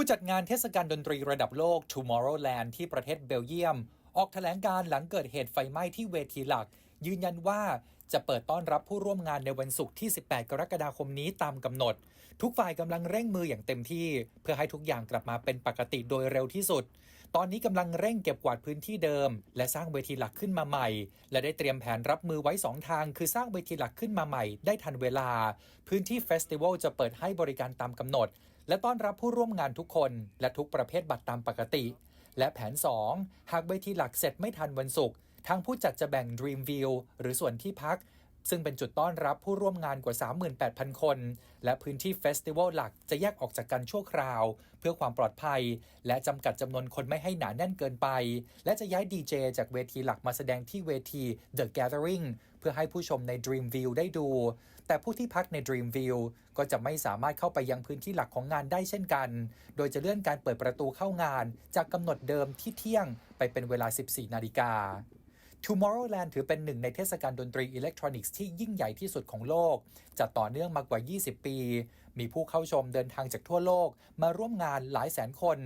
ผู้จัดงานเทศกาลดนตรีระดับโลก Tomorrowland ที่ประเทศเบลเยียม ออกแถลงการหลังเกิดเหตุไฟไหม้ที่เวทีหลัก ยืนยันว่าจะเปิดต้อนรับผู้ร่วมงานในวันศุกร์ที่ 18 กรกฎาคมนี้ตามกำหนด ทุกฝ่ายกำลังเร่งมืออย่างเต็มที่ เพื่อให้ทุกอย่างกลับมาเป็นปกติโดยเร็วที่สุด ตอนนี้กำลังเร่งเก็บกวาดพื้นที่เดิม และสร้างเวทีหลักขึ้นมาใหม่ และได้เตรียมแผนรับมือไว้ 2 ทาง คือสร้างเวทีหลักขึ้นมาใหม่ ได้ทันเวลา พื้นที่เฟสติวัลจะเปิดให้บริการตามกำหนด และต้อนรับผู้ร่วมงานทุกคน และทุกประเภทบัตรตามปกติ และแผน 2 หากเวทีหลักเสร็จไม่ทันวันศุกร์ทางผู้จัดจะแบ่ง Dream View หรือส่วนที่พัก ซึ่งเป็นจุดต้อนรับผู้ร่วมงานกว่า 38,000 คน และพื้นที่เฟสติวัลหลักจะแยกออกจากกันชั่วคราว เพื่อความปลอดภัย และจำกัดจำนวนคนไม่ให้หนาแน่นเกินไป และจะย้ายดีเจจากเวทีหลักมาแสดงที่เวที The Gathering เพื่อให้ผู้ชมใน Dream View ได้ดู แต่ผู้ที่พักใน Dream View ก็จะไม่สามารถเข้าไปยังพื้นที่หลักของงานได้เช่นกัน โดยจะเลื่อนการเปิดประตูเข้างาน จากกำหนดเดิมที่เที่ยงไปเป็นเวลา 14 นาฬิกา Tomorrowland ถือเป็นหนึ่งในเทศกาลดนตรีอิเล็กทรอนิกส์ที่ยิ่งใหญ่ที่สุดของโลก จัดต่อเนื่องมากว่า 20 ปี มีผู้เข้าชมเดินทางจากทั่วโลก มาร่วมงานหลายแสนคน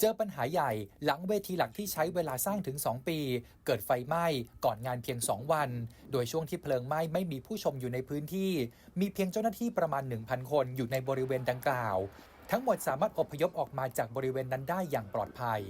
เจอปัญหาใหญ่หลังเวทีหลักที่ใช้เวลาสร้างถึง 2 ปี เกิดไฟไหม้ก่อนงานเพียง 2 วัน โดยช่วงที่เพลิงไหม้ไม่มีผู้ชมอยู่ในพื้นที่ มีเพียงเจ้าหน้าที่ประมาณ 1,000 คนอยู่ในบริเวณดังกล่าว ทั้งหมดสามารถอพยพออกมาจากบริเวณนั้นได้อย่างปลอดภัย